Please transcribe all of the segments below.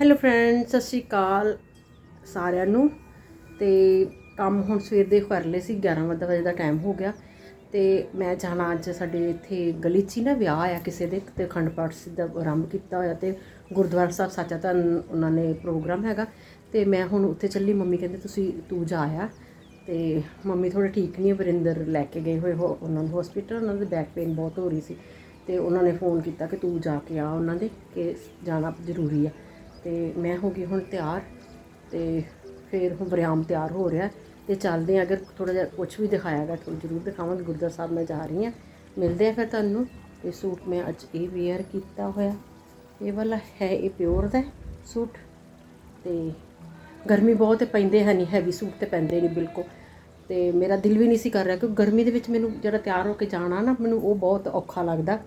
Hello friend ਸਤਿ ਸ਼੍ਰੀ ਅਕਾਲ ਸਾਰਿਆਂ ਨੂੰ। ਤੇ ਕੰਮ ਹੁਣ ਸਵੇਰ ਦੇ ਕਰ ਲਏ ਸੀ 11 ਵਜੇ ਦਾ ਟਾਈਮ ਹੋ ਗਿਆ। ਤੇ ਮੈਂ ਜਾਣਾ ਅੱਜ ਸਾਡੇ ਇੱਥੇ ਗਲੀ 'ਚ ਨਾ, ਵਿਆਹ ਆ ਕਿਸੇ ਦੇ, ਤੇ ਅਖੰਡ ਪਾਠ ਸਿੱਧਾ ਆਰੰਭ ਕੀਤਾ ਹੋਇਆ ਤੇ ਗੁਰਦੁਆਰਾ ਸਾਹਿਬ ਸਾਚਾ ਤਾਂ ਉਹਨਾਂ ਨੇ ਪ੍ਰੋਗਰਾਮ ਹੈਗਾ। ਤੇ ਮੈਂ ਹੁਣ ਉੱਥੇ ਚੱਲੀ, ਮੰਮੀ ਕਹਿੰਦੇ ਤੁਸੀਂ ਤੂੰ ਜਾ ਆ। ਤੇ ਮੰਮੀ ਥੋੜੇ ਠੀਕ ਨਹੀਂ, ਵਰਿੰਦਰ ਲੈ ਕੇ ਗਏ ਹੋਏ ਹੋ, ਉਹਨਾਂ ਨੂੰ ਹਸਪੀਟਲ ਉਹਨਾਂ ਦੇ ਬੈਕ ਪੇਨ ਬਹੁਤ ਹੋ ਰਹੀ ਸੀ। ਤੇ ਉਹਨਾਂ ਨੇ ਫੋਨ ਕੀਤਾ ਕਿ ਤੂੰ ਜਾ ਕੇ ਆ ਉਹਨਾਂ ਦੇ, ਕਿ ਜਾਣਾ ਜ਼ਰੂਰੀ ਆ। ਤੇ ਮੈਂ ਹੋ ਗਈ ਹੁਣ ਤਿਆਰ ਤੇ ਫਿਰ ਹੁਣ ਬਰਿਆਮ ਤਿਆਰ ਹੋ ਰਿਹਾ ਤੇ ਚੱਲਦੇ ਆ ਅਗਰ ਥੋੜਾ ਜਿਹਾ ਕੁਝ ਵੀ ਦਿਖਾਇਆਗਾ ਤੁਹਾਨੂੰ ਜ਼ਰੂਰ ਦਿਖਾਵਾਂਗੇ। ਗੁਰਦੁਆਰਾ ਸਾਹਿਬ ਮੈਂ ਜਾ ਰਹੀ ਹਾਂ। ਮਿਲਦੇ ਆ ਫਿਰ ਤੁਹਾਨੂੰ। ਇਹ ਸੂਟ ਮੈਂ ਅੱਜ ਇਹ ਵੇਅਰ ਕੀਤਾ ਹੋਇਆ। ਇਹ ਵਾਲਾ ਹੈ, ਇਹ ਪਿਓਰ ਦਾ ਸੂਟ। ਤੇ ਗਰਮੀ ਬਹੁਤ ਪੈਂਦੇ ਹੈ ਨਹੀਂ ਹੈਵੀ ਸੂਟ ਤੇ ਪੈਂਦੇ ਨਹੀਂ ਬਿਲਕੁਲ। ਤੇ ਮੇਰਾ ਦਿਲ ਵੀ ਨਹੀਂ ਸੀ ਕਰ ਰਿਹਾ, ਕਿਉਂਕਿ ਗਰਮੀ ਦੇ ਵਿੱਚ ਮੈਨੂੰ ਜਿਹੜਾ ਤਿਆਰ ਹੋ ਕੇ ਜਾਣਾ ਨਾ, ਮੈਨੂੰ ਉਹ ਬਹੁਤ ਔਖਾ ਲੱਗਦਾ।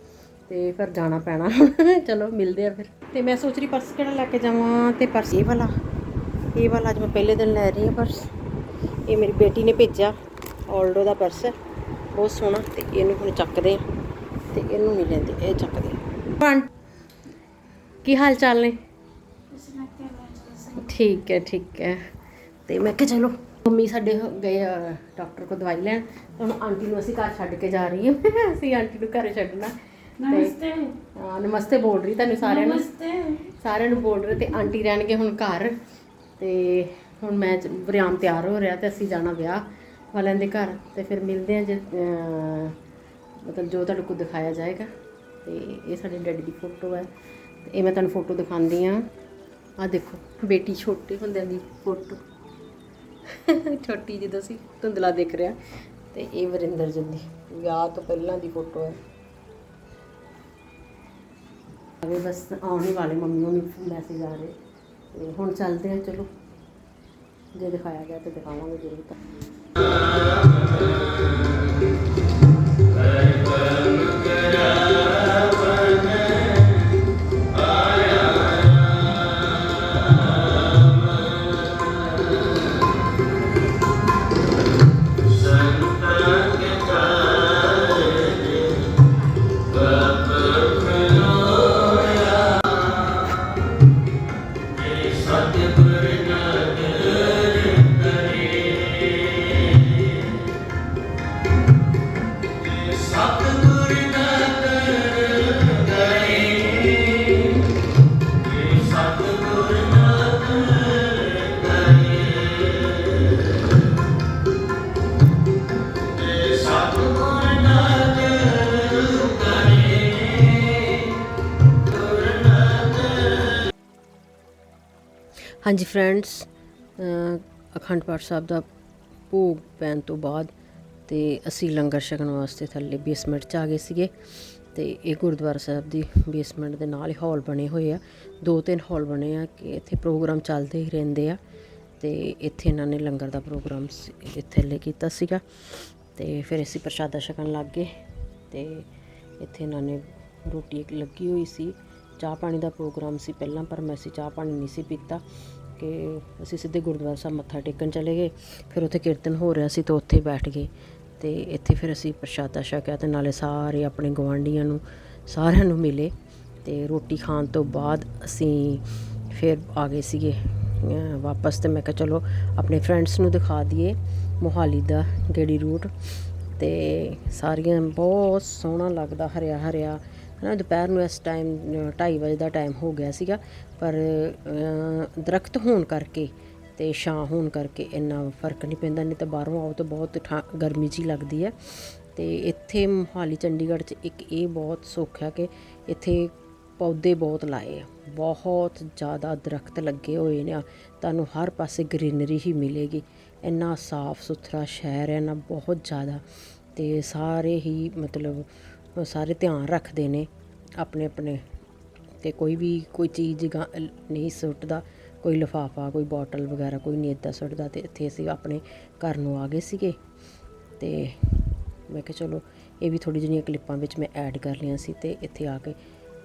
ਤੇ ਫਿਰ ਜਾਣਾ ਪੈਣਾ। ਚਲੋ, ਮਿਲਦੇ ਆ ਫਿਰ। ਤੇ ਮੈਂ ਸੋਚ ਰਹੀ ਪਰਸ ਕਿਹੜਾ ਲੈ ਕੇ ਜਾਵਾਂ ਤੇ ਪਰਸ ਇਹ ਵਾਲਾ। ਇਹ ਵਾਲਾ ਅੱਜ ਮੈਂ ਪਹਿਲੇ ਦਿਨ ਲੈ ਰਹੀ ਹਾਂ ਪਰਸ। ਇਹ ਮੇਰੀ ਬੇਟੀ ਨੇ ਭੇਜਿਆ ਆਲਡੋ ਦਾ ਪਰਸ। ਬਹੁਤ ਸੋਹਣਾ ਤੇ ਇਹਨੂੰ ਹੁਣ ਚੱਕਦੇ ਆ ਤੇ ਇਹਨੂੰ ਨਹੀਂ ਲੈਂਦੇ, ਇਹ ਚੱਕਦੇ ਆ। ਕੀ ਹਾਲ ਚਾਲ ਨੇ? ਠੀਕ ਹੈ ਠੀਕ ਹੈ। ਤੇ ਮੈਂ ਕਿਹਾ ਚਲੋ, ਮੰਮੀ ਸਾਡੇ ਗਏ ਡਾਕਟਰ ਕੋਲ ਦਵਾਈ ਲੈਣ। ਹੁਣ ਆਂਟੀ ਨੂੰ ਅਸੀਂ ਘਰ ਛੱਡ ਕੇ ਜਾ ਰਹੀ ਹਾਂ। ਅਸੀਂ ਆਂਟੀ ਨੂੰ ਘਰ ਛੱਡਣਾ। ਨਮਸਤੇ। ਹਾਂ ਨਮਸਤੇ ਬੋਲ ਰਹੀ ਤੁਹਾਨੂੰ ਸਾਰਿਆਂ ਨੂੰ। ਸਾਰਿਆਂ ਨੂੰ ਬੋਲ ਰਹੇ ਤੇ ਆਂਟੀ ਰਹਿਣਗੇ ਹੁਣ ਘਰ। ਤੇ ਹੁਣ ਮੈਂ ਵਰਿਆਮ ਤਿਆਰ ਹੋ ਰਿਹਾ ਤੇ ਅਸੀਂ ਜਾਣਾ ਵਿਆਹ ਵਾਲਿਆਂ ਦੇ ਘਰ। ਤੇ ਫਿਰ ਮਿਲਦੇ ਆ ਜੇ ਮਤਲਬ ਜੋ ਤੁਹਾਡੇ ਕੋਲ ਦਿਖਾਇਆ ਜਾਏਗਾ। ਤੇ ਇਹ ਸਾਡੇ ਡੈਡੀ ਦੀ ਫੋਟੋ ਹੈ। ਇਹ ਮੈਂ ਤੁਹਾਨੂੰ ਫੋਟੋ ਦਿਖਾਉਂਦੀ ਆ ਆ ਦੇਖੋ ਬੇਟੀ ਛੋਟੇ ਹੁੰਦਿਆਂ ਦੀ ਫੋਟੋ। ਛੋਟੀ ਜਿਹੀ ਸੀ ਧੁੰਦਲਾ ਦਿਖ ਰਿਹਾ ਤੇ ਇਹ ਵਰਿੰਦਰ ਜੀ ਦੀ ਵਿਆਹ ਤੋਂ ਪਹਿਲਾਂ ਦੀ ਫੋਟੋ ਹੈ। ਅਵੇ ਬਸ ਆਉਣ ਹੀ ਵਾਲੇ, ਮੰਮੀ ਨੂੰ ਮੈਸੇਜ ਆ ਰਹੇ। ਤੇ ਹੁਣ ਚੱਲਦੇ ਆ, ਚਲੋ। ਜੇ ਦਿਖਾਇਆ ਗਿਆ ਤੇ ਹਾਂਜੀ ਫਰੈਂਡਸ ਅਖੰਡ ਪਾਠ ਸਾਹਿਬ ਦਾ ਭੋਗ ਪੈਣ ਤੋਂ ਬਾਅਦ ਤੇ ਅਸੀਂ ਲੰਗਰ ਛਕਣ ਵਾਸਤੇ ਥੱਲੇ ਬੇਸਮੈਂਟ 'ਚ ਆ ਗਏ ਸੀਗੇ ਤੇ ਇਹ ਗੁਰਦੁਆਰਾ ਸਾਹਿਬ ਦੀ ਬੇਸਮੈਂਟ ਦੇ ਨਾਲ ਹੀ ਹਾਲ ਬਣੇ ਹੋਏ ਆ। ਦੋ ਤਿੰਨ ਹਾਲ ਬਣੇ ਆ ਕਿ ਇੱਥੇ ਪ੍ਰੋਗਰਾਮ ਚੱਲਦੇ ਹੀ ਰਹਿੰਦੇ ਆ ਤੇ ਇੱਥੇ ਇਹਨਾਂ ਨੇ ਲੰਗਰ ਦਾ ਪ੍ਰੋਗਰਾਮ ਸੀ- ਇੱਥੇ ਲੈ ਕੀਤਾ ਸੀਗਾ ਤੇ ਫਿਰ ਅਸੀਂ ਪ੍ਰਸ਼ਾਦਾ ਛਕਣ ਲੱਗ ਗਏ ਤੇ ਇੱਥੇ ਇਹਨਾਂ ਨੇ ਰੋਟੀ ਇੱਕ ਲੱਗੀ ਹੋਈ ਸੀ। ਚਾਹ ਪਾਣੀ ਦਾ ਪ੍ਰੋਗਰਾਮ ਸੀ ਪਹਿਲਾਂ, ਪਰ ਮੈਂ ਅਸੀਂ ਚਾਹ ਪਾਣੀ ਨਹੀਂ ਸੀ ਪੀਤਾ। ਕਿ ਅਸੀਂ ਸਿੱਧੇ ਗੁਰਦੁਆਰਾ ਸਾਹਿਬ ਮੱਥਾ ਟੇਕਣ ਚਲੇ ਗਏ। ਫਿਰ ਉੱਥੇ ਕੀਰਤਨ ਹੋ ਰਿਹਾ ਸੀ ਤਾਂ ਉੱਥੇ ਬੈਠ ਗਏ ਤੇ ਇੱਥੇ ਫਿਰ ਅਸੀਂ ਪ੍ਰਸ਼ਾਦਾ ਛਕਿਆ ਤੇ ਨਾਲੇ ਸਾਰੇ ਆਪਣੇ ਗਵਾਂਢੀਆਂ ਨੂੰ, ਸਾਰਿਆਂ ਨੂੰ ਮਿਲੇ ਤੇ ਰੋਟੀ ਖਾਣ ਤੋਂ ਬਾਅਦ ਅਸੀਂ ਫਿਰ ਆ ਗਏ ਸੀਗੇ ਵਾਪਸ ਤੇ ਮੈਂ ਕਿਹਾ ਚਲੋ ਆਪਣੇ ਫਰੈਂਡਸ ਨੂੰ ਦਿਖਾ ਦਈਏ ਮੋਹਾਲੀ ਦਾ ਗੇੜੀ ਰੂਟ ਤੇ ਸਾਰੀਆਂ ਬਹੁਤ ਸੋਹਣਾ ਲੱਗਦਾ ਹਰਿਆ ਹਰਿਆ ਹਨਾ ਦੁਪਹਿਰ ਨੂੰ ਇਸ ਟਾਈਮ 2:30 ਵਜੇ ਦਾ ਟਾਈਮ ਹੋ ਗਿਆ ਸੀਗਾ ਪਰ ਅਹ, ਦਰਖਤ ਹੋਣ ਕਰਕੇ ਤੇ ਛਾਂ ਹੋਣ ਕਰਕੇ ਇੰਨਾ ਫ਼ਰਕ ਨਹੀਂ ਪੈਂਦਾ ਨਹੀਂ ਤਾਂ ਬਾਹਰੋਂ ਆਓ ਤਾਂ ਬਹੁਤ ਠਾ ਗਰਮੀ ਜੀ ਲੱਗਦੀ ਹੈ। ਤੇ ਇੱਥੇ ਮੋਹਾਲੀ ਚੰਡੀਗੜ੍ਹ 'ਚ ਇੱਕ ਇਹ ਬਹੁਤ ਸੁੱਖ ਹੈ ਕਿ ਇੱਥੇ ਪੌਦੇ ਬਹੁਤ ਲਾਏ ਆ ਬਹੁਤ ਜ਼ਿਆਦਾ ਦਰਖਤ ਲੱਗੇ ਹੋਏ ਨੇ ਤੁਹਾਨੂੰ ਹਰ ਪਾਸੇ ਗ੍ਰੀਨਰੀ ਹੀ ਮਿਲੇਗੀ। ਇੰਨਾ ਸਾਫ਼ ਸੁਥਰਾ ਸ਼ਹਿਰ ਹੈ ਨਾ ਬਹੁਤ ਜ਼ਿਆਦਾ ਤੇ ਸਾਰੇ ਹੀ ਮਤਲਬ ਸਾਰੇ ਧਿਆਨ ਰੱਖਦੇ ਨੇ ਆਪਣੇ ਆਪਣੇ ਤੇ ਕੋਈ ਵੀ ਕੋਈ ਚੀਜ਼ ਗਾ- ਨਹੀਂ ਸੁੱਟਦਾ, ਕੋਈ ਲਿਫਾਫਾ, ਕੋਈ ਬੋਟਲ ਵਗੈਰਾ, ਕੋਈ ਨਹੀਂ ਇੱਦਾਂ ਸੁੱਟਦਾ ਤੇ ਇੱਥੇ ਅਸੀਂ ਆਪਣੇ ਘਰ ਨੂੰ ਆ ਗਏ ਸੀਗੇ। ਤੇ ਮੈਂ ਕਿਹਾ ਚਲੋ ਇਹ ਵੀ ਥੋੜੀ ਜਿਹੀਆਂ ਕਲਿੱਪਾਂ ਵਿੱਚ ਮੈਂ ਐਡ ਕਰ ਲਈਆਂ ਸੀ ਤੇ ਇੱਥੇ ਆ ਕੇ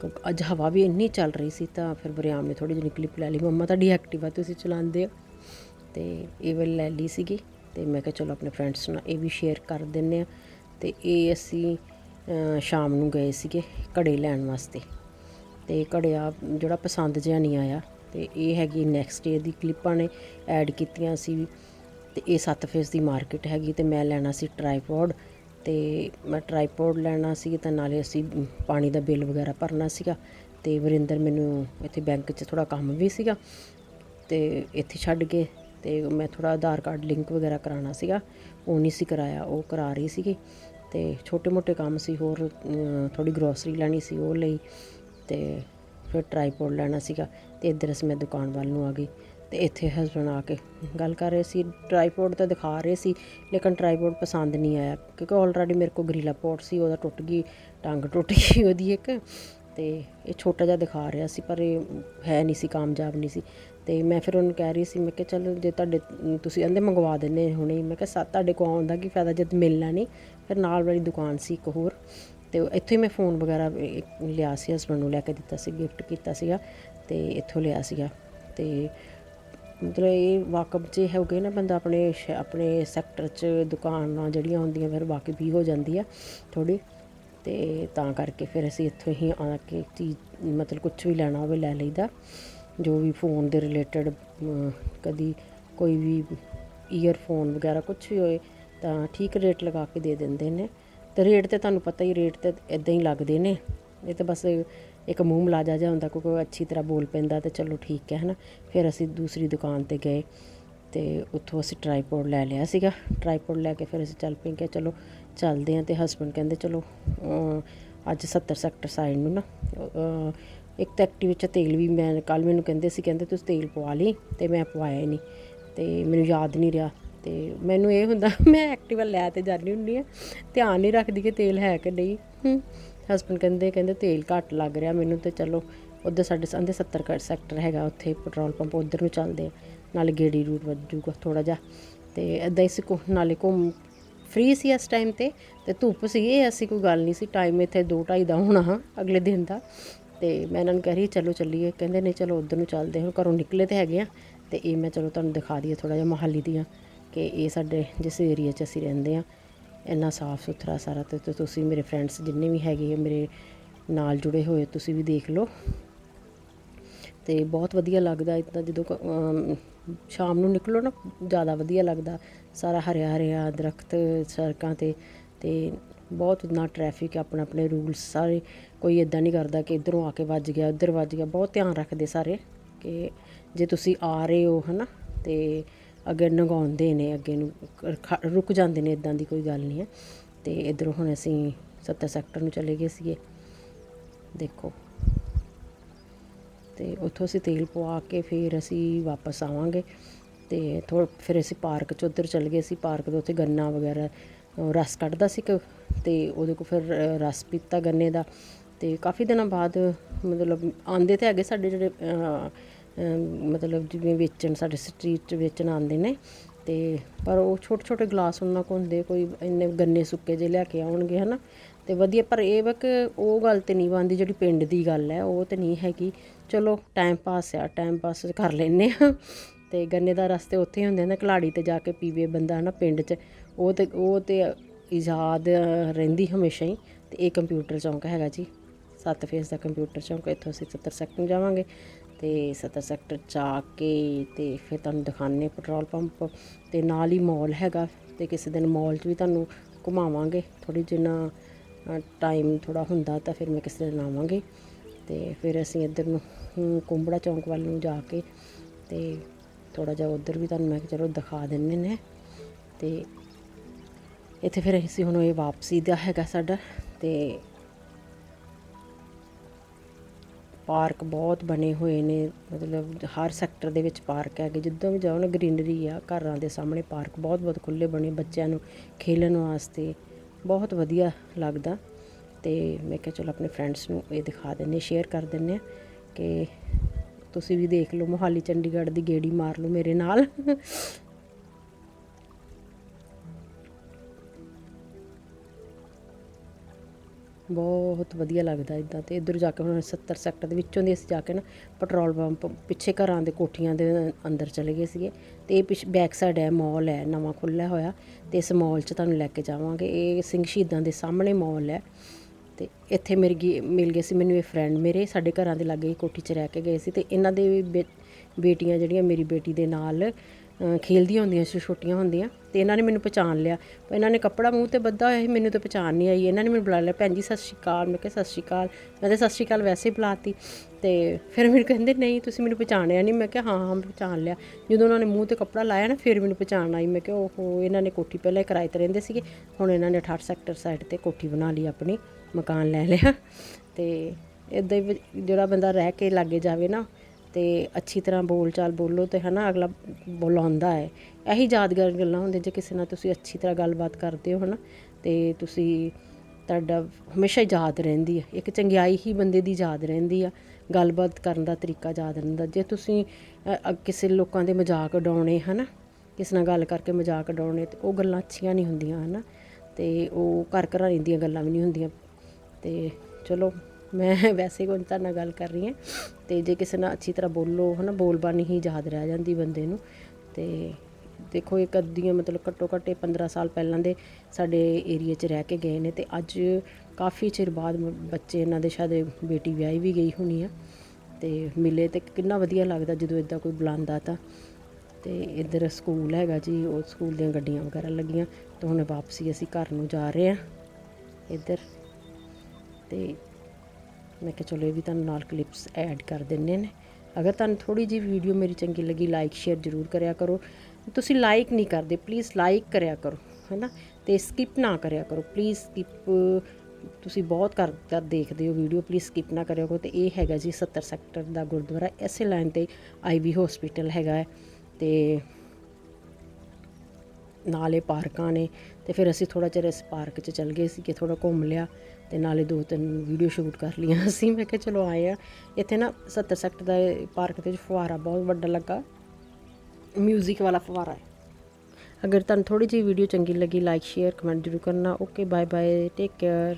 ਕਿਉਂਕਿ ਅੱਜ ਹਵਾ ਵੀ ਇੰਨੀ ਚੱਲ ਰਹੀ ਸੀ ਤਾਂ ਫਿਰ ਬਰਿਆਮ ਨੇ ਥੋੜੀ ਜਿਹੀ ਕਲਿੱਪ ਲੈ ਲਈ। ਮੰਮਾ ਤੁਹਾਡੀ ਐਕਟਿਵਾ ਤੁਸੀਂ ਚਲਾਉਂਦੇ ਹੋ। ਤੇ ਇਹ ਵਾਲੀ ਲੈ ਲਈ ਸੀਗੀ ਤੇ ਮੈਂ ਕਿਹਾ ਚਲੋ ਆਪਣੇ ਫਰੈਂਡਸ ਨਾਲ ਇਹ ਵੀ ਸ਼ੇਅਰ ਕਰ ਦਿੰਨੇ ਆ ਤੇ ਇਹ ਅਸੀਂ ਸ਼ਾਮ ਨੂੰ ਗਏ ਸੀਗੇ ਘੜੇ ਲੈਣ ਵਾਸਤੇ। ਤੇ ਘੜਿਆ ਜਿਹੜਾ ਪਸੰਦ ਜਿਹਾ ਨਹੀਂ ਆਇਆ। ਤੇ ਇਹ ਹੈਗੀ ਨੈਕਸਟ ਡੇ ਦੀ ਕਲਿੱਪਾਂ ਨੇ ਐਡ ਕੀਤੀਆਂ ਸੀ। ਤੇ ਇਹ 7 ਫੇਸ ਦੀ ਮਾਰਕੀਟ ਹੈਗੀ ਤੇ ਮੈਂ ਲੈਣਾ ਸੀ ਟ੍ਰਾਈਪੋਡ ਤੇ ਮੈਂ ਟ੍ਰਾਈਪੋਡ ਲੈਣਾ ਸੀ ਤਾਂ ਨਾਲੇ ਅਸੀਂ ਪਾਣੀ ਦਾ ਬਿੱਲ ਵਗੈਰਾ ਭਰਨਾ ਸੀਗਾ। ਤੇ ਵਰਿੰਦਰ ਮੈਨੂੰ ਇੱਥੇ ਬੈਂਕ 'ਚ ਥੋੜਾ ਕੰਮ ਵੀ ਸੀਗਾ। ਤੇ ਇੱਥੇ ਛੱਡ ਕੇ ਤੇ ਮੈਂ ਥੋੜਾ ਆਧਾਰ ਕਾਰਡ ਲਿੰਕ ਵਗੈਰਾ ਕਰਾਉਣਾ ਸੀਗਾ। ਉਹ ਨਹੀਂ ਸੀ ਕਰਾਇਆ, ਉਹ ਕਰਾ ਰਹੀ ਸੀਗੀ। ਤੇ ਛੋਟੇ ਮੋਟੇ ਕੰਮ ਸੀ, ਹੋਰ ਥੋੜੀ ਗਰੋਸਰੀ ਲੈਣੀ ਸੀ ਉਹ ਲਈ ਤੇ ਫਿਰ ਟ੍ਰਾਈਪੋਡ ਲੈਣਾ ਸੀਗਾ ਤੇ ਇੱਧਰ ਅਸੀਂ ਮੈਂ ਦੁਕਾਨ ਵੱਲ ਨੂੰ ਆ ਗਈ ਤੇ ਇੱਥੇ ਹਸਬੰਡ ਆ ਕੇ ਗੱਲ ਕਰ ਰਹੇ ਸੀ ਟ੍ਰਾਈਪੋਡ ਤਾਂ ਦਿਖਾ ਰਹੇ ਸੀ ਲੇਕਿਨ ਟ੍ਰਾਈਪੋਡ ਪਸੰਦ ਨਹੀਂ ਆਇਆ ਕਿਉਂਕਿ ਆਲਰੇਡੀ ਮੇਰੇ ਕੋਲ ਗਰੀਲਾ ਪੋਟ ਸੀ, ਉਹਦਾ ਟੁੱਟ ਗਈ, ਟੰਗ ਟੁੱਟ ਗਈ ਉਹਦੀ ਇੱਕ ਤੇ ਇਹ ਛੋਟਾ ਜਿਹਾ ਦਿਖਾ ਰਿਹਾ ਸੀ, ਪਰ ਇਹ ਹੈ ਨਹੀਂ ਸੀ, ਕਾਮਯਾਬ ਨਹੀਂ ਸੀ। ਤੇ ਮੈਂ ਫਿਰ ਉਹਨੂੰ ਕਹਿ ਰਹੀ ਸੀ, ਮੈਂ ਕਿਹਾ ਚਲੋ ਜੇ ਤੁਹਾਡੇ, ਤੁਸੀਂ ਕਹਿੰਦੇ ਮੰਗਵਾ ਦਿੰਨੇ ਹੁਣੇ ਮੈਂ ਕਿਹਾ, ਸਾ, ਤੁਹਾਡੇ ਕੋਲ ਆਉਣ ਦਾ ਕੀ ਫਾਇਦਾ ਜਦ ਮਿਲਣਾ ਨਹੀਂ? ਫਿਰ ਨਾਲ ਵਾਲੀ ਦੁਕਾਨ ਸੀ ਇੱਕ ਹੋਰ। ਤੇ ਇੱਥੋਂ ਹੀ ਮੈਂ ਫੋਨ ਵਗੈਰਾ ਲਿਆ ਸੀ ਹਸਬੰਡ ਨੂੰ ਲੈ ਕੇ ਦਿੱਤਾ ਸੀ ਗਿਫਟ ਕੀਤਾ ਸੀਗਾ ਤੇ ਇੱਥੋਂ ਲਿਆ ਸੀਗਾ। ਤੇ ਮਤਲਬ ਇਹ ਵਾਕਬ ਜੇ ਹੋ ਗਏ ਨਾ ਬੰਦਾ ਆਪਣੇ ਸ਼- ਆਪਣੇ ਸੈਕਟਰ 'ਚ ਦੁਕਾਨਾਂ ਜਿਹੜੀਆਂ ਹੁੰਦੀਆਂ, ਫਿਰ ਵਾਕਿਫ ਵੀ ਹੋ ਜਾਂਦੀ ਆ ਥੋੜੀ ਤੇ ਤਾਂ ਕਰਕੇ ਫਿਰ ਅਸੀਂ ਇੱਥੋਂ ਹੀ ਆ ਕੇ ਚੀਜ਼, ਮਤਲਬ ਕੁਝ ਵੀ ਲੈਣਾ ਹੋਵੇ ਲੈ ਲਈਦਾ। ਜੋ ਵੀ ਫੋਨ ਦੇ ਰਿਲੇਟਡ ਕਦੀ ਕੋਈ ਵੀ ਈਅਰਫੋਨ ਵਗੈਰਾ ਕੁਝ ਵੀ ਹੋਏ, ਤਾਂ ਠੀਕ ਰੇਟ ਲਗਾ ਕੇ ਦੇ ਦਿੰਦੇ ਨੇ। ਤੇ ਰੇਟ ਤੇ ਤੁਹਾਨੂੰ ਪਤਾ ਹੀ ਰੇਟ ਤੇ ਇਦਾਂ ਹੀ ਲੱਗਦੇ ਨੇ। ਇਹ ਤਾਂ ਬਸ ਇੱਕ ਮੂੰਹ ਮਲਾਜਾ ਜਿਹਾ ਹੁੰਦਾ, ਕਿਉਂਕਿ ਕੋਈ ਅੱਛੀ ਤਰ੍ਹਾਂ ਬੋਲ ਪੈਂਦਾ ਤੇ ਚਲੋ ਠੀਕ ਹੈ, ਹਨਾ। ਫਿਰ ਅਸੀਂ ਦੂਸਰੀ ਦੁਕਾਨ ਤੇ ਗਏ ਤੇ ਉੱਥੋਂ ਅਸੀਂ ਟ੍ਰਾਈਪੋਡ ਲੈ ਲਿਆ ਸੀਗਾ। ਟ੍ਰਾਈਪੋਡ ਲੈ ਕੇ ਫਿਰ ਅਸੀਂ ਚੱਲ ਪਏ ਕਿ ਚਲੋ ਚੱਲਦੇ ਆਂ ਤੇ ਹਸਬੰਡ ਕਹਿੰਦੇ ਚਲੋ ਅੱਜ 70 ਸੈਕਟਰ ਸਾਈਡ ਨੂੰ ਨਾ ਇੱਕ ਤਾਂ ਐਕਟਿਵ ਚ ਤੇਲ ਵੀ ਮੈਂ ਕੱਲ ਮੈਨੂੰ ਕਹਿੰਦੇ ਸੀ, ਕਹਿੰਦੇ ਤੁਸੀਂ ਤੇਲ ਪਵਾ ਲਈ ਤੇ ਮੈਂ ਪਵਾਇਆ ਹੀ ਨਹੀਂ। ਤੇ ਮੈਨੂੰ ਯਾਦ ਨਹੀਂ ਰਿਹਾ ਤੇ ਮੈਨੂੰ ਇਹ ਹੁੰਦਾ, ਮੈਂ ਐਕਟਿਵਾ ਲੈ ਤੇ ਜਾਂਦੀ ਹੁੰਦੀ ਆ ਧਿਆਨ ਨਹੀਂ ਰੱਖਦੀ ਕਿ ਤੇਲ ਹੈ ਕਿ ਨਹੀਂ। ਹਸਬੰਡ ਕਹਿੰਦੇ ਕਹਿੰਦੇ ਤੇਲ ਘੱਟ ਲੱਗ ਰਿਹਾ ਮੈਨੂੰ ਤੇ ਚਲੋ, ਉੱਧਰ ਸਾਡੇ ਸੰਦੇ 70 ਕ ਸੈਕਟਰ ਹੈਗਾ, ਉੱਥੇ ਪੈਟਰੋਲ ਪੰਪ ਉੱਧਰ ਨੂੰ ਚੱਲਦੇ ਆ, ਨਾਲੇ ਗੇੜੀ ਰੂਟ ਵੱਜੂਗਾ ਥੋੜਾ ਜਿਹਾ। ਤੇ ਐਦਾਂ ਹੀ ਸੀ ਘੁ- ਨਾਲੇ ਘੁੰਮ ਫ੍ਰੀ ਸੀ ਇਸ ਟਾਈਮ ਤੇ ਤੇ ਧੁੱਪ ਸੀ, ਇਹ ਐਸੀ ਕੋਈ ਗੱਲ ਨਹੀਂ ਸੀ ਟਾਈਮ ਇੱਥੇ 2:30 ਦਾ ਹੋਣਾ ਹਾਂ ਅਗਲੇ ਦਿਨ ਦਾ। ਤੇ ਮੈਂ ਇਹਨਾਂ ਨੂੰ ਕਹਿ ਰਹੀ ਚਲੋ ਚੱਲੀਏ। ਕਹਿੰਦੇ, ਨਹੀਂ, ਚਲੋ ਉੱਧਰ ਨੂੰ ਚੱਲਦੇ ਹਾਂ, ਘਰੋਂ ਨਿਕਲੇ ਤੇ ਹੈਗੇ ਆ। ਤੇ ਇਹ ਮੈਂ ਚਲੋ ਤੁਹਾਨੂੰ ਦਿਖਾ ਦਈਏ ਥੋੜਾ ਜਿਹਾ ਮਹਾਲੀ ਦੀਆਂ, ਕਿ ਇਹ ਸਾਡੇ ਜਿਸ ਏਰੀਆ 'ਚ ਅਸੀਂ ਰਹਿੰਦੇ ਆ ਇੰਨਾ ਸਾਫ਼ ਸੁਥਰਾ ਸਾਰਾ ਤੇ ਤੁਸੀਂ ਮੇਰੇ ਫਰੈਂਡਸ ਜਿੰਨੇ ਵੀ ਹੈਗੇ ਆ, ਮੇਰੇ ਨਾਲ ਜੁੜੇ ਹੋਏ, ਤੁਸੀਂ ਵੀ ਦੇਖ ਲਓ। ਤੇ ਬਹੁਤ ਵਧੀਆ ਲੱਗਦਾ ਇਦਾਂ ਜਦੋਂ ਸ਼ਾਮ ਨੂੰ ਨਿਕਲੋ ਨਾ, ਜ਼ਿਆਦਾ ਵਧੀਆ ਲੱਗਦਾ। ਸਾਰਾ ਹਰਿਆ ਹਰਿਆ ਦਰਖਤ, ਸੜਕਾਂ ਤੇ ਤੇ ਬਹੁਤ ਨਾ ਟ੍ਰੈਫਿਕ ਆਪਣੇ ਆਪਣੇ ਰੂਲਸ ਸਾਰੇ। ਕੋਈ ਇਦਾਂ ਨਹੀਂ ਕਰਦਾ ਕਿ ਇਧਰੋਂ ਆ ਕੇ ਵੱਜ ਗਿਆ, ਉਧਰ ਵੱਜ ਗਿਆ। ਬਹੁਤ ਧਿਆਨ ਰੱਖਦੇ ਸਾਰੇ ਕਿ ਜੇ ਤੁਸੀਂ ਆ ਰਹੇ ਹੋ, ਹਨਾ, ਤੇ ਅੱਗੇ ਨਗਾਉਂਦੇ ਨੇ, ਅੱਗੇ ਨੂੰ ਰੁਕ ਜਾਂਦੇ ਨੇ ਇਦਾਂ ਦੀ ਕੋਈ ਗੱਲ ਨਹੀਂ ਹੈ। ਤੇ ਇਧਰੋਂ ਹੁਣ ਅਸੀਂ 70 ਸੈਕਟਰ ਨੂੰ ਚਲੇ ਗਏ ਸੀਗੇ। ਦੇਖੋ। ਤੇ ਉੱਥੋਂ ਅਸੀਂ ਤੇਲ ਪਵਾ ਕੇ ਫਿਰ ਅਸੀਂ ਵਾਪਸ ਆਵਾਂਗੇ। ਅਤੇ ਥੋ ਫਿਰ ਅਸੀਂ ਪਾਰਕ 'ਚ ਉੱਧਰ ਚਲੇ ਗਏ ਸੀ, ਪਾਰਕ ਦੇ ਉੱਥੇ ਗੰਨਾ ਵਗੈਰਾ ਰਸ ਕੱਢਦਾ ਸੀ ਇੱਕ ਅਤੇ ਉਹਦੇ ਕੋਲ ਫਿਰ ਰਸ ਪੀਤਾ ਗੰਨੇ ਦਾ ਅਤੇ ਕਾਫੀ ਦਿਨਾਂ ਬਾਅਦ ਮਤਲਬ ਆਉਂਦੇ ਤਾਂ ਹੈਗੇ ਸਾਡੇ ਜਿਹੜੇ ਮਤਲਬ ਜਿਵੇਂ ਵੇਚਣ, ਸਾਡੇ ਸਟਰੀਟ 'ਚ ਵੇਚਣ ਆਉਂਦੇ ਨੇ ਅਤੇ ਪਰ ਉਹ ਛੋਟੇ ਛੋਟੇ ਗਲਾਸ ਉਹਨਾਂ ਕੋਲ ਹੁੰਦੇ, ਕੋਈ ਇੰਨੇ ਗੰਨੇ ਸੁੱਕੇ ਜਿਹੇ ਲੈ ਕੇ ਆਉਣਗੇ ਹੈ ਨਾ ਅਤੇ ਵਧੀਆ, ਪਰ ਇਹ ਵਾ ਕਿ ਉਹ ਗੱਲ ਤਾਂ ਨਹੀਂ ਬਣਦੀ, ਜਿਹੜੀ ਪਿੰਡ ਦੀ ਗੱਲ ਹੈ, ਉਹ ਤਾਂ ਨਹੀਂ ਹੈਗੀ। ਚਲੋ ਟਾਈਮ ਪਾਸ ਆ ਟਾਈਮ ਪਾਸ ਕਰ ਲੈਂਦੇ ਹਾਂ। ਤੇ ਗੰਨੇ ਦਾ ਰਸ ਤੇ ਉੱਥੇ ਹੀ ਹੁੰਦੇ ਨੇ, ਕਲਾੜੀ ਤੇ ਜਾ ਕੇ ਪੀਵੇ ਬੰਦਾ ਹਨਾ ਪਿੰਡ 'ਚ। ਉਹ ਤੇ ਉਹ ਤੇ ਯਾਦ ਰਹਿੰਦੀ ਹਮੇਸ਼ਾ ਹੀ। ਤੇ ਇਹ ਕੰਪਿਊਟਰ ਚੌਂਕ ਹੈਗਾ ਜੀ। ਸੱਤ ਫੇਸ ਦਾ ਕੰਪਿਊਟਰ ਚੌਂਕ, ਇੱਥੋਂ ਅਸੀਂ 70 ਸੈਕਟਰ ਨੂੰ ਜਾਵਾਂਗੇ। ਤੇ 70 ਸੈਕਟਰ ਚ ਆ ਕੇ ਤੇ ਫਿਰ ਤੁਹਾਨੂੰ ਦਿਖਾਣੇ ਪੈਟਰੋਲ ਪੰਪ ਤੇ ਨਾਲ ਹੀ ਮਾਲ ਹੈਗਾ ਤੇ ਕਿਸੇ ਦਿਨ ਮਾਲ 'ਚ ਵੀ ਤੁਹਾਨੂੰ ਘੁਮਾਵਾਂਗੇ। ਥੋੜੀ ਜਿੰਨਾ ਟਾਈਮ ਥੋੜਾ ਹੁੰਦਾ ਤਾਂ ਫਿਰ ਮੈਂ ਕਿਸੇ ਦਿਨ ਆਵਾਂਗੀ। ਤੇ ਫਿਰ ਅਸੀਂ ਇੱਧਰ ਨੂੰ ਕੁੰਬੜਾ ਚੌਂਕ ਵੱਲ ਨੂੰ ਜਾ ਕੇ ਤੇ ਥੋੜਾ ਜਿਹਾ ਉੱਧਰ ਵੀ ਤੁਹਾਨੂੰ ਮੈਂ ਕਿਹਾ ਚਲੋ ਦਿਖਾ ਦਿੰਨੇ ਨੇ। ਤੇ ਇੱਥੇ ਫਿਰ ਅਸੀਂ ਹੁਣ ਇਹ ਵਾਪਸੀ ਦਾ ਹੈਗਾ ਸਾਡਾ ਤੇ ਪਾਰਕ ਬਹੁਤ ਬਣੇ ਹੋਏ ਨੇ। ਮਤਲਬ ਹਰ ਸੈਕਟਰ ਦੇ ਵਿੱਚ ਪਾਰਕ ਹੈਗੇ। ਜਿੱਦਾਂ ਵੀ ਜਾਓ ਨਾ ਗ੍ਰੀਨਰੀ ਆ, ਘਰਾਂ ਦੇ ਸਾਹਮਣੇ ਪਾਰਕ ਬਹੁਤ ਬਹੁਤ ਖੁੱਲੇ ਬਣੇ ਬੱਚਿਆਂ ਨੂੰ ਖੇਲਣ ਵਾਸਤੇ। ਬਹੁਤ ਵਧੀਆ ਲੱਗਦਾ। ਤੇ ਮੈਂ ਕਿਹਾ ਚਲੋ ਆਪਣੇ ਫਰੈਂਡਸ ਨੂੰ ਇਹ ਦਿਖਾ ਦਿੰਨੇ ਸ਼ੇਅਰ ਕਰ ਦਿੰਨੇ ਆ ਕਿ ਤੁਸੀਂ ਵੀ ਦੇਖ ਲਓ, ਮੋਹਾਲੀ ਚੰਡੀਗੜ੍ਹ ਦੀ ਗੇੜੀ ਮਾਰ ਲਓ ਮੇਰੇ ਨਾਲ। ਬਹੁਤ ਵਧੀਆ ਲੱਗਦਾ ਇਦਾਂ ਤੇ, ਇੱਧਰ ਜਾ ਕੇ ਹੁਣ 70 ਸੈਕਟਰ ਦੇ ਵਿੱਚੋਂ ਦੀ ਅਸੀਂ ਜਾ ਕੇ ਨਾ ਪੈਟਰੋਲ ਪੰਪ ਪਿੱਛੇ ਘਰਾਂ ਦੇ ਕੋਠੀਆਂ ਦੇ ਅੰਦਰ ਚਲੇ ਗਏ ਸੀਗੇ ਤੇ ਇਹ ਪਿੱਛ ਬੈਕ ਸਾਈਡ ਹੈ, ਮਾਲ ਹੈ, ਨਵਾਂ ਖੁੱਲ੍ਹਿਆ ਹੋਇਆ ਤੇ ਇਸ ਮਾਲ 'ਚ ਤੁਹਾਨੂੰ ਲੈ ਕੇ ਜਾਵਾਂਗੇ। ਇਹ ਸਿੰਘ ਸ਼ਹੀਦਾਂ ਦੇ ਸਾਹਮਣੇ ਮਾਲ ਹੈ। ਅਤੇ ਇੱਥੇ ਮੇਰੀ ਗੀ- ਮਿਲ ਗਏ ਸੀ ਮੈਨੂੰ ਇਹ ਫਰੈਂਡ ਮੇਰੇ, ਸਾਡੇ ਘਰਾਂ ਦੇ ਲਾਗੇ ਹੀ ਕੋਠੀ 'ਚ ਰਹਿ ਕੇ ਗਏ ਸੀ ਅਤੇ ਇਹਨਾਂ ਦੇ ਬੇ, ਬੇਟੀਆਂ ਜਿਹੜੀਆਂ ਮੇਰੀ ਬੇਟੀ ਦੇ ਨਾਲ ਖੇਲਦੀਆਂ ਹੁੰਦੀਆਂ ਸੀ, ਛੋਟੀਆਂ ਹੁੰਦੀਆਂ ਅਤੇ ਇਹਨਾਂ ਨੇ ਮੈਨੂੰ ਪਛਾਣ ਲਿਆ। ਪਰ ਇਹਨਾਂ ਨੇ ਕੱਪੜਾ ਮੂੰਹ ਤੇ ਬੱਧਾ ਹੋਇਆ ਸੀ, ਮੈਨੂੰ ਤਾਂ ਪਛਾਣ ਨਹੀਂ ਆਈ। ਇਹਨਾਂ ਨੇ ਮੈਨੂੰ ਬੁਲਾ ਲਿਆ, ਭੈਣ ਜੀ, ਸਤਿ ਸ਼੍ਰੀ ਅਕਾਲ। ਮੈਂ ਕਿਹਾ, ਸਤਿ ਸ਼੍ਰੀ ਅਕਾਲ। ਮੈਂ ਤਾਂ ਸਤਿ ਸ਼੍ਰੀ ਅਕਾਲ। ਵੈਸੇ ਹੀ ਬੁਲਾਤੀ ਤੇ ਫਿਰ ਮੈਨੂੰ ਕਹਿੰਦੇ, ਨਹੀਂ, ਤੁਸੀਂ ਮੈਨੂੰ ਪਛਾਣਿਆ ਨਹੀਂ। ਮੈਂ ਕਿਹਾ, ਹਾਂ ਹਾਂ, ਮੈਂ ਪਛਾਣ ਲਿਆ। ਜਦੋਂ ਉਹਨਾਂ ਨੇ ਮੂੰਹ ਤੇ ਕੱਪੜਾ ਲਾਇਆ ਨਾ, ਫਿਰ ਮੈਨੂੰ ਪਛਾਣ ਆਈ। ਮੈਂ ਕਿਹਾ, ਓਹੋ, ਇਹਨਾਂ ਨੇ ਕੋਠੀ ਪਹਿਲਾਂ ਹੀ ਕਿਰਾਏ ਤੇ ਰਹਿੰਦੇ ਸੀਗੇ। ਹੁਣ ਇਹਨਾਂ ਨੇ 68 ਸੈਕਟਰ ਸਾਈਡ ਤੇ ਕੋਠੀ ਬਣਾ ਲਈ ਆਪਣੀ। ਮਕਾਨ ਲੈ ਲਿਆ। ਤੇ ਇਦਾਂ ਹੀ ਜਿਹੜਾ ਬੰਦਾ ਰਹਿ ਕੇ ਲਾਗੇ ਜਾਵੇ ਨਾ, ਤੇ ਅੱਛੀ ਤਰ੍ਹਾਂ ਬੋਲ ਚਾਲ ਬੋਲੋ ਤੇ ਹਨਾ ਅਗਲਾ ਬੁਲਾਉਂਦਾ ਹੈ। ਇਹੀ ਯਾਦਗਾਰ ਗੱਲਾਂ ਹੁੰਦੀਆਂ ਜੇ ਕਿਸੇ ਨਾਲ ਤੁਸੀਂ ਅੱਛੀ ਤਰ੍ਹਾਂ ਗੱਲਬਾਤ ਕਰਦੇ ਹੋ ਹਨਾ, ਤੇ ਤੁਸੀਂ ਤੁਹਾਡਾ ਹਮੇਸ਼ਾ ਯਾਦ ਰਹਿੰਦੀ ਹੈ। ਇੱਕ ਚੰਗਿਆਈ ਹੀ ਬੰਦੇ ਦੀ ਯਾਦ ਰਹਿੰਦੀ ਆ। ਗੱਲਬਾਤ ਕਰਨ ਦਾ ਤਰੀਕਾ ਯਾਦ ਰਹਿੰਦਾ। ਜੇ ਤੁਸੀਂ ਕਿਸੇ ਲੋਕਾਂ ਦੇ ਮਜ਼ਾਕ ਉਡਾਉਣੇ ਹਨਾ, ਕਿਸੇ ਨਾਲ ਗੱਲ ਕਰਕੇ ਮਜ਼ਾਕ ਉਡਾਉਣੇ ਤੇ ਉਹ ਗੱਲਾਂ ਅੱਛੀਆਂ ਨਹੀਂ ਹੁੰਦੀਆਂ ਹਨਾ, ਤੇ ਉਹ ਘਰ ਘਰਾਂ ਦੀਆਂ ਗੱਲਾਂ ਵੀ ਨਹੀਂ ਹੁੰਦੀਆਂ। ਤੇ ਚਲੋ, ਮੈਂ ਵੈਸੇ ਕੋਈ ਤੁਹਾਡੇ ਨਾਲ ਗੱਲ ਕਰ ਰਹੀ ਹਾਂ। ਅਤੇ ਜੇ ਕਿਸੇ ਨਾਲ ਅੱਛੀ ਤਰ੍ਹਾਂ ਬੋਲੋ ਹੈ ਹਨਾ ਬੋਲਬਾਨੀ ਹੀ ਯਾਦ ਰਹਿ ਜਾਂਦੀ ਬੰਦੇ ਨੂੰ। ਅਤੇ ਦੇਖੋ, ਇੱਕ ਅੱਧੀਆਂ ਮਤਲਬ ਘੱਟੋ ਘੱਟ ਇਹ 15 ਸਾਲ ਪਹਿਲਾਂ ਦੇ ਸਾਡੇ ਏਰੀਆ 'ਚ ਰਹਿ ਕੇ ਗਏ ਨੇ। ਅਤੇ ਅੱਜ ਕਾਫੀ ਚਿਰ ਬਾਅਦ ਬੱਚੇ ਇਹਨਾਂ ਦੇ ਸ਼ਾਇਦ ਬੇਟੀ ਵਿਆਹੀ ਵੀ ਗਈ ਹੋਣੀ ਆ। ਤੇ ਮਿਲੇ ਤੇ ਕਿੰਨਾ ਵਧੀਆ ਲੱਗਦਾ ਜਦੋਂ ਇਦਾਂ ਕੋਈ ਬੁਲਾਉਂਦਾ ਤਾਂ। ਤੇ ਇੱਧਰ ਸਕੂਲ ਹੈਗਾ ਜੀ, ਉਹ ਸਕੂਲ ਦੀਆਂ ਗੱਡੀਆਂ ਵਗੈਰਾ ਲੱਗੀਆਂ। ਤੇ ਹੁਣ ਵਾਪਸੀ ਅਸੀਂ ਘਰ ਨੂੰ ਜਾ ਰਹੇ ਆ ਇੱਧਰ ਤੇ ਮੈਂ ਕਿਹਾ ਚਲੋ ਇਹ ਵੀ ਤੁਹਾਨੂੰ ਨਾਲ ਕਲਿੱਪਸ ਐਡ ਕਰ ਦਿੰਨੇ ਨੇ। ਅਗਰ ਤੁਹਾਨੂੰ ਥੋੜੀ ਜਿਹੀ ਵੀਡੀਓ ਮੇਰੀ ਚੰਗੀ ਲੱਗੀ ਲਾਈਕ ਸ਼ੇਅਰ ਜ਼ਰੂਰ ਕਰਿਆ ਕਰੋ। ਤੁਸੀਂ ਲਾਈਕ ਨਹੀਂ ਕਰਦੇ ਪਲੀਜ਼ ਲਾਈਕ ਕਰਿਆ ਕਰੋ, ਹੈਨਾ? ਤੇ ਸਕਿਪ ਨਾ ਕਰਿਆ ਕਰੋ ਪਲੀਜ਼ ਸਕਿਪ ਤੁਸੀਂ ਬਹੁਤ ਕਰ ਦੇਖਦੇ ਹੋ ਵੀਡੀਓ ਪਲੀਜ਼ ਸਕਿਪ ਨਾ ਕਰਿਆ ਕਰੋ। ਤੇ ਇਹ ਹੈਗਾ ਜੀ 70 ਸੈਕਟਰ ਦਾ ਗੁਰਦੁਆਰਾ, ਇਸੇ ਲਾਈਨ ਤੇ ਆਈਵੀ ਹਸਪੀਟਲ ਹੈਗਾ ਹੈ। ਤੇ ਨਾਲੇ ਪਾਰਕਾਂ ਨੇ ਤੇ ਫਿਰ ਅਸੀਂ ਥੋੜਾ ਚਿਰ ਇਸ ਪਾਰਕ 'ਚ ਚੱਲ ਗਏ ਸੀ ਕਿ ਥੋੜਾ ਘੁੰਮ ਲਿਆ ਤੇ ਨਾਲੇ ਦੋ ਤਿੰਨ ਵੀਡੀਓ ਸ਼ੂਟ ਕਰ ਲਈਆਂ ਅਸੀਂ। ਮੈਂ ਕਿਹਾ ਚਲੋ ਆਏ ਆ। ਇੱਥੇ ਨਾ 70 ਸੈਕਟਰ ਦਾ ਪਾਰਕ ਦੇ ਵਿੱਚ ਫੁਹਾਰਾ ਬਹੁਤ ਵੱਡਾ ਲੱਗਾ। ਮਿਊਜ਼ਿਕ ਵਾਲਾ ਫੁਹਾਰਾ ਹੈ। ਅਗਰ ਤੁਹਾਨੂੰ ਥੋੜੀ ਜਿਹੀ ਵੀਡੀਓ ਚੰਗੀ ਲੱਗੀ ਲਾਈਕ ਸ਼ੇਅਰ ਕਮੈਂਟ ਜ਼ਰੂਰ ਕਰਨਾ। Okay bye bye take care